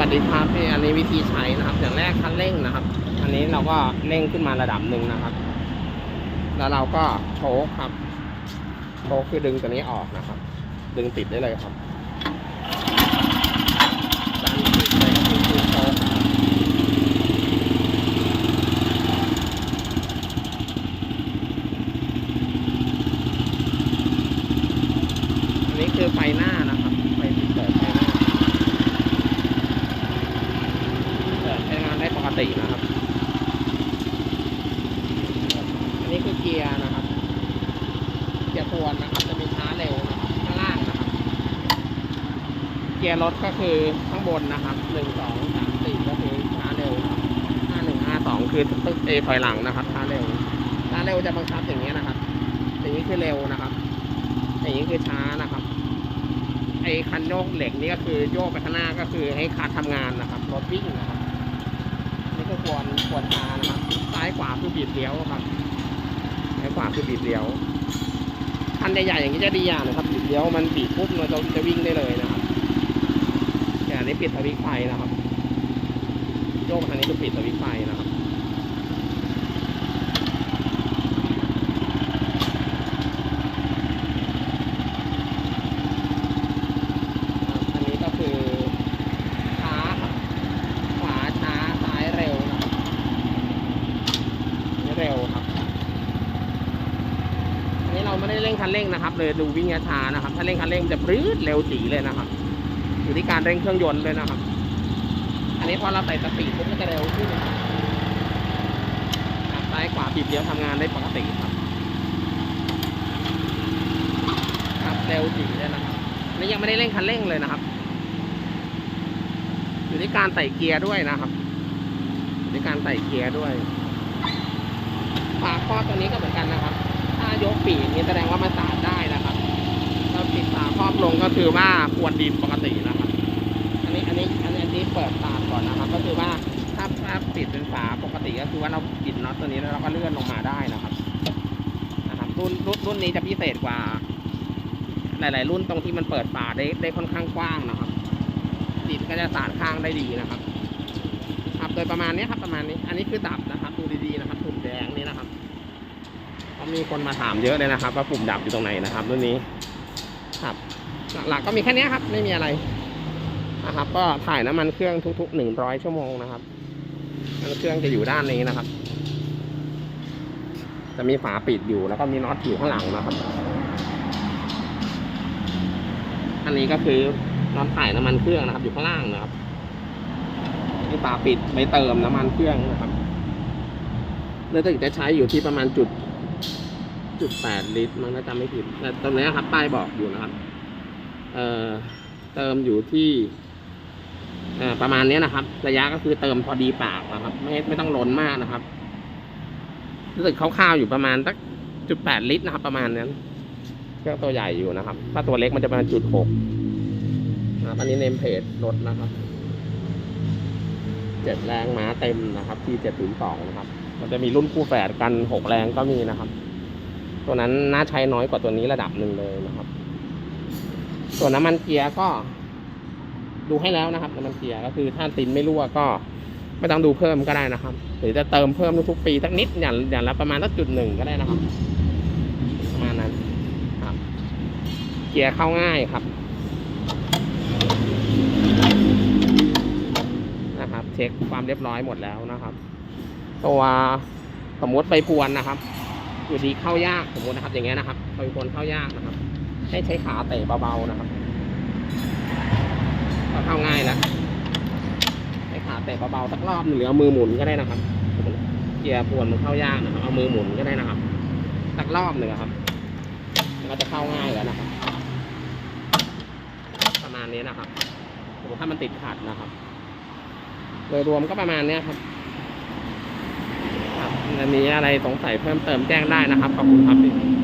วัสดีครับนี่อันนี้วิธีใช้นะครับ อย่างแรกคันเร่งนะครับ อันนี้เราก็เร่งขึ้นมาระดับหนึ่งนะครับ แล้วเราก็โชกครับโชกคือดึงตัวนี้ออกนะครับ ดึงติดได้เลยครับดันติดเลยคือโชกอันนี้คือไฟหน้านะครับ ไฟติดเปิดไฟหน้า เปิดใช้ง ตินะครับ อันนี้คือเกียร์นะครับ เกียร์ทวนนะครับ จะมีช้าเร็วนะครับข้างล่างนะครับ เกียร์รถก็คือข้างบนนะครับหนึ่งสองสามสี่ก็คือช้าเร็วนะครับห้าหนึ่งห้าสองคือตึ๊กเอถอยหลังนะครับช้าเร็วช้าเร็วจะบังคับอย่างนี้นะครับ อย่างนี้คือเร็วนะครับ อย่างนี้คือช้านะครับไอ้คันโยกเหล็กนี่ก็คือโยกไปข้างหน้าก็คือให้คัดทำงานนะครับรถวิ่งนะครับ ควรควรทานะครับซ้ายขวาคือบีบเลี้ยวครับซ้ายขวาคือบีบเลี้ยวคันใหญ่ๆอย่างนี้จะดีอย่างนะครับบีบเลี้ยวมันบีบปุ๊บมันจะวิ่งได้เลยนะครับแต่อันนี้ปิดสวิตช์ไฟนะครับโยกทางนี้คือปิดสวิตช์ไฟนะครับอันนี้ก็คือช้าครับขวาช้าซ้ายเร็วนะครับอันนี้เร็วครับ อันนี้เรา ไม่ได้เร่งคันเร่งนะครับ เลยดูวิ่งช้านะครับ ถ้าเร่งคันเร่งมันจะปรื๊ดเร็วจีเลยนะครับ อยู่ที่การเร่งเครื่องยนต์เลยนะครับ อันนี้พอเราใส่สปีดปุ๊บก็จะเร็วขึ้นซ้ายขวาบีบเลี้ยวทำงานได้ปกติครับ ครับเร็วจีเลยนะครับนนี้ยังไม่ได้เร่งคันเร่งเลยนะครับ อยู่ที่การใส่เกียร์ด้วยนะครับอยู่ที่การใส่เกียร์ด้วย ฝาครอบตัวนี้ก็เหมือนกันนะครับายกปีกนี้แสดงว่ามันสาดได้นะครับเราปิดฝาครอบลงก็คือว่าควรดินปกตินะครับ อันนี้อันนี้อันนี้อันนี้เปิดตาก่อนนะครับ ก็คือว่าถ้าถ้าปิดเป็นฝาปกติก็คือว่าเราปิดน็อตตัวนี้แล้วเราก็เลื่อนลงมาได้นะครับนะครับรุ่นรุ่นรุ่นนี้จะพิเศษกว่า หลาย ๆ รุ่นตรงที่มันเปิดฝาได้ได้ค่อนข้างกว้างนะครับดินก็จะสาดข้างได้ดีนะครับครับโดยประมาณนี้ครับประมาณนี้ อันนี้คือดับนะครับดูดีๆนะครับปุ่มแดงนี้นะครับ มีคนมาถามเยอะเลยนะครับ ว่าปุ่มดับอยู่ตรงไหนนะครับรุ่นนี้ครับ หลักๆก็มีแค่นี้ครับ ไม่มีอะไรนะครับ ก็ถ่ายน้ำมันเครื่องทุกๆหนึ่งร้อยชั่วโมงนะครับน้ำมันเครื่องจะอยู่ด้านนี้นะครับ จะมีฝาปิดอยู่แล้วก็มีน็อตอยู่ข้างหลังนะครับ อันนี้ก็คือน็อตถ่ายน้ำมันเครื่องนะครับ อยู่ข้างล่างนะครับนี่ฝาปิดไปเติมน้ำมันเครื่องนะครับเนื่องจากจะใช้อยู่ที่ประมาณจุด จุดแปดลิตรมันน่าจะไม่ผิดแต่ตรงนี้ครับป้ายบอกอยู่นะครับ เอ่อเติมอยู่ที่เอ่อประมาณนี้นะครับ ระยะก็คือเติมพอดีปากนะครับ ไม่ไม่ต้องล้นมากนะครับรู้สึกคร่าวๆอยู่ประมาณสักจุดแปดลิตรนะครับ ประมาณนั้นเครื่องตัวใหญ่อยู่นะครับ ถ้าตัวเล็กมันจะประมาณจุดหกนะครับอันนี้เนมเพจรถนะครับเจ็ดแรงม้าเต็มนะครับที่เจ็ดถึงสองนะครับ มันจะมีรุ่นคู่แฝดกันหกแรงก็มีนะครับ ตัวนั้นน่าใช้น้อยกว่าตัวนี้ระดับหนึ่งเลยนะครับ ส่วนน้ำมันเกียร์ก็ ดูให้แล้วนะครับน้ำมันเกียร์ก็คือถ้าตินไม่รั่วก็ไม่ต้องดูเพิ่มก็ได้นะครับ หรือจะเติมเพิ่มทุกปีสักนิดอย่างอย่างละประมาณสักจุดหนึ่งก็ได้นะครับประมาณนั้นครับ เกียร์เข้าง่ายครับนะครับ เช็คความเรียบร้อยหมดแล้วนะครับ ตัวสมมติใบพวนนะครับ อยู่ดีเข้ายากสมมตินะครับ อย่างเงี้ยนะครับใบพวนเข้ายากนะครับ ให้ใช้ขาเตะเบาๆนะครับก็เข้าง่ายแล้วใช้ขาเตะเบาๆสักรอบหนึ่งหรือเอามือหมุนก็ได้นะครับเกียร์พวนมันเข้ายากนะครับ เอามือหมุนก็ได้นะครับ สักรอบหนึ่งครับมันก็จะเข้าง่ายแล้วนะครับ ประมาณนี้นะครับสมมติถ้ามันติดขัดนะครับ โดยรวมก็ประมาณเนี้ยครับ มีอะไรสงสัยเพิ่มเติมแจ้งได้นะครับ ขอบคุณครับพี่